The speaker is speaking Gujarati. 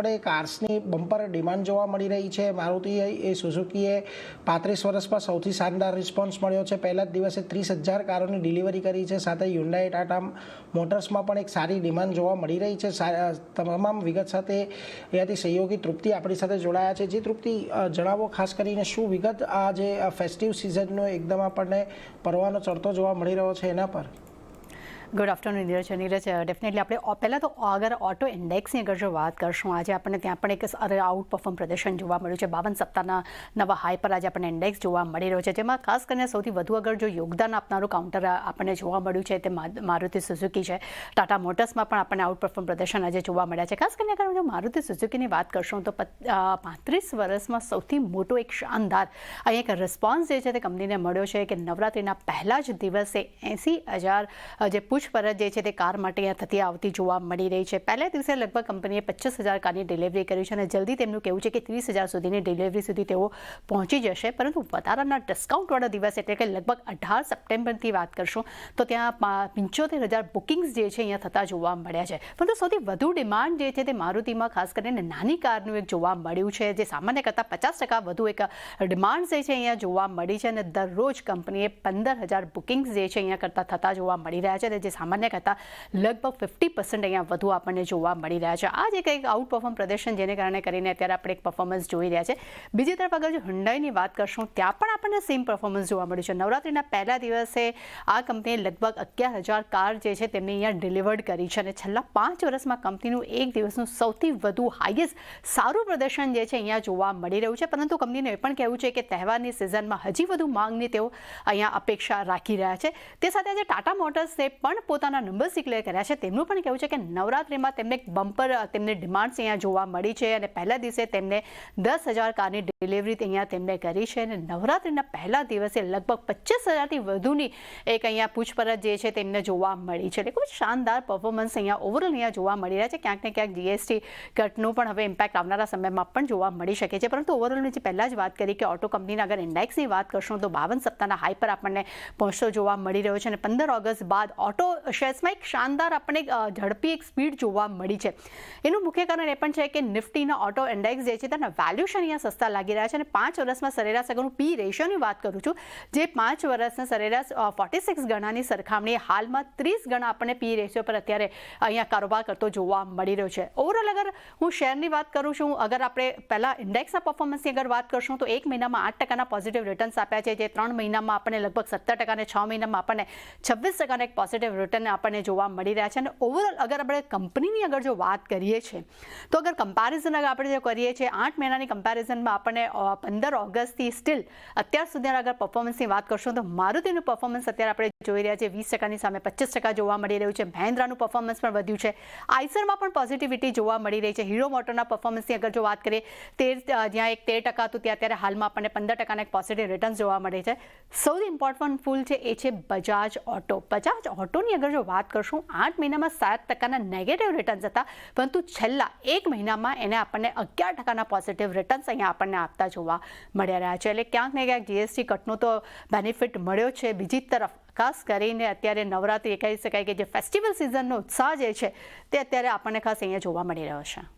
આપણે કાર્સની બમ્પર ડિમાન્ડ જોવા મળી રહી છે. મારુતિ એ સુઝુકીએ પાંત્રીસ વર્ષમાં સૌથી શાનદાર રિસ્પોન્સ મળ્યો છે. પહેલા જ દિવસે ત્રીસ હજાર કારોની ડિલિવરી કરી છે. સાથે યુન્ડાઈ ટાટા મોટર્સમાં પણ એક સારી ડિમાન્ડ જોવા મળી રહી છે. તમામ વિગત સાથે એનાથી સહયોગી તૃપ્તિ આપણી સાથે જોડાયા છે. જે તૃપ્તિ જણાવો ખાસ કરીને શું વિગત આ જે ફેસ્ટિવ સિઝનનો એકદમ આપણને પરવાનો ચડતો જોવા મળી રહ્યો છે એના પર? Good afternoon Neeraj Neeraj definitely આપણે પહેલાં તો અગર ઓટો ઇન્ડેક્સની અગર જો વાત કરશું, આજે આપણને ત્યાં પણ એક આઉટ પરફોર્મ પ્રદર્શન જોવા મળ્યું છે. બાવન સપ્તાહના નવા હાઈ પર આજે આપણને ઇન્ડેક્સ જોવા મળી રહ્યો છે. જેમાં ખાસ કરીને સૌથી વધુ અગર જો યોગદાન આપનારું કાઉન્ટર આપણને જોવા મળ્યું છે, તે મારુતિ સુઝુકી છે. ટાટા મોટર્સમાં પણ આપણને આઉટ પરફોર્મ પ્રદર્શન આજે જોવા મળ્યા છે. ખાસ કરીને અગર જો મારુતિ સુઝુકીની વાત કરશું, તો પાંત્રીસ વર્ષમાં સૌથી મોટો એક શાનદાર અહીં એક રિસ્પોન્સ જે છે તે કંપનીને મળ્યો છે કે નવરાત્રિના પહેલા જ દિવસે એંસી હજાર જે પૂછપરછ જે છે તે કાર માટે અહીંયા થતી આવતી જોવા મળી રહી છે. પહેલા દિવસે લગભગ કંપનીએ પચીસ હજાર કારની ડિલિવરી કરી છે અને જલ્દી તેમનું કહેવું છે કે ત્રીસ હજાર સુધીની ડિલિવરી સુધી તેઓ પહોંચી જશે, પરંતુ વધારાના ડિસ્કાઉન્ટવાળા દિવસ એટલે કે લગભગ અઢાર સપ્ટેમ્બરથી વાત કરશું, તો ત્યાં પંચોતેર હજાર બુકિંગ્સ જે છે અહીંયા થતા જોવા મળ્યા છે. પરંતુ સૌથી વધુ ડિમાન્ડ જે છે તે મારુતિમાં ખાસ કરીને નાની કારનું એક જોવા મળ્યું છે, જે સામાન્ય કરતાં પચાસ ટકા વધુ એક ડિમાન્ડ જે છે અહીંયા જોવા મળી છે અને દરરોજ કંપનીએ પંદર હજાર બુકિંગ્સ જે છે અહીંયા કરતાં થતા જોવા મળી રહ્યા છે અને જે સામાન્ય કરતાં લગભગ ફિફ્ટી પર્સન્ટ અહીંયા વધુ આપણને જોવા મળી રહ્યા છે. આ જે કંઈક આઉટ પરફોર્મ પ્રદર્શન જેને કારણે કરીને અત્યારે આપણે એક પરફોર્મન્સ જોઈ રહ્યા છે. બીજી તરફ આગળ જો હુન્ડાઈની વાત કરશું, ત્યાં પણ આપણને સેમ પરફોર્મન્સ જોવા મળ્યું છે. નવરાત્રિના પહેલા દિવસે આ કંપનીએ લગભગ અગિયાર હજાર કાર જે છે તેમની અહીંયા ડિલિવર્ડ કરી છે અને છેલ્લા પાંચ વર્ષમાં કંપનીનું એક દિવસનું સૌથી વધુ હાઈએસ્ટ સારું પ્રદર્શન જે છે અહીંયા જોવા મળી રહ્યું છે. પરંતુ કંપનીને એ પણ કહેવું છે કે તહેવારની સિઝનમાં હજી વધુ માંગની તેઓ અહીંયા અપેક્ષા રાખી રહ્યા છે. તે સાથે આજે ટાટા મોટર્સે પણ પોતાના નંબર્સ ડિક્લેર કર્યા છે. તેમનું પણ કહેવું છે કે નવરાત્રિમાં તેમને એક બમ્પર તેમને ડિમાન્ડ્સ અહીંયા જોવા મળી છે અને પહેલા દિવસે તેમને દસ હજાર કારની ડિલિવરી અહીંયા તેમને કરી છે અને નવરાત્રિના પહેલા દિવસે લગભગ પચીસ હજારથી વધુની એક અહીંયા પૂછપરછ જે છે તેમને જોવા મળી છે. એટલે ખૂબ શાનદાર પરફોર્મન્સ અહીંયા ઓવરઓલ અહીંયા જોવા મળી રહ્યા છે. ક્યાંક ને ક્યાંક જીએસટી કટનું પણ હવે ઇમ્પેક્ટ આવનારા સમયમાં પણ જોવા મળી શકે છે. પરંતુ ઓવરઓલની જે પહેલાં જ વાત કરી કે ઓટો કંપનીના અગર ઇન્ડેક્સની વાત કરશું તો બાવન સપ્તાહના હાઈ પર આપણને પહોંચતો જોવા મળી રહ્યો છે અને પંદર ઓગસ્ટ બાદ ઓટો શેર્સમાં એક શાનદાર આપણને એક, ઝડપી એક સ્પીડ જોવા મળી છે. એનું મુખ્ય કારણ એ પણ છે કે નિફ્ટીના ઓટો ઇન્ડેક્સ જે છે તેના વેલ્યુશન અહીંયા સસ્તા લાગી રહ્યા છે અને પાંચ વર્ષમાં સરેરાશ અગર હું પી રેશિયોની વાત કરું છું જે પાંચ વર્ષના સરેરાશ ફોર્ટી સિક્સ ગણાની સરખામણીએ હાલમાં ત્રીસ ગણા આપણને પી રેશિયો પર અત્યારે અહીંયા કારોબાર કરતો જોવા મળી રહ્યો છે. ઓવરઓલ અગર હું શેરની વાત કરું છું અગર આપણે પહેલાં ઇન્ડેક્સના પરફોર્મન્સની અગર વાત કરશું તો એક મહિનામાં આઠ ટકાના પોઝિટિવ રિટર્ન્સ આપ્યા છે જે ત્રણ મહિનામાં આપણને લગભગ સત્તર ટકા અને છ મહિનામાં આપણને છવ્વીસ ટકાના એક પોઝિટિવ રિટર્ન આપણને જોવા મળી રહ્યા છે. અને ઓવરઓલ અગર આપણે કંપનીની અગર જો વાત કરીએ છીએ, તો અગર કમ્પેરિઝન અગર આપણે જો કરીએ છીએ, આઠ મહિનાની કમ્પેરિઝનમાં આપણને પંદર ઓગસ્ટથી સ્ટીલ અત્યાર સુધી અગર પરફોર્મન્સની વાત કરશું, તો મારુતિનું પરફોર્મન્સ અત્યારે આપણે જોઈ રહ્યા છીએ. વીસ ટકાની સામે પચીસ ટકા જોવા મળી રહ્યું છે. મહેન્દ્રાનું પરફોર્મન્સ પણ વધ્યું છે. આઈસરમાં પણ પોઝિટિવિટી જોવા મળી રહી છે. હીરો મોટરના પરફોર્મન્સની અગર જો વાત કરીએ, તેર, જ્યાં એક તેર ટકા હતું, ત્યાં અત્યારે હાલમાં આપણને પંદર ટકાના એક પોઝિટિવ રિટર્ન્સ જોવા મળે છે. સૌથી ઇમ્પોર્ટન્ટ ફૂલ છે, એ છે બજાજ ઓટો બજાજ ઓટોની અગર જો વાત કરશું, આઠ મહિનામાં સાત ટકાના નેગેટિવ રિટર્ન્સ હતા, પરંતુ છેલ્લા એક મહિનામાં એને આપણને અગિયાર ટકાના પોઝિટિવ રિટર્ન્સ અહીંયા આપણને આપતા જોવા મળ્યા રહ્યા છે. એટલે ક્યાંક ને ક્યાંક જીએસટી કટનો તો બેનિફિટ મળ્યો છે. બીજી તરફ ખાસ કરીને અત્યારે નવરાત્રિ કહી શકાય કે જે ફેસ્ટિવલ સિઝનનો ઉત્સાહ જે છે, તે અત્યારે આપણને ખાસ અહીંયા જોવા મળી રહ્યો છે.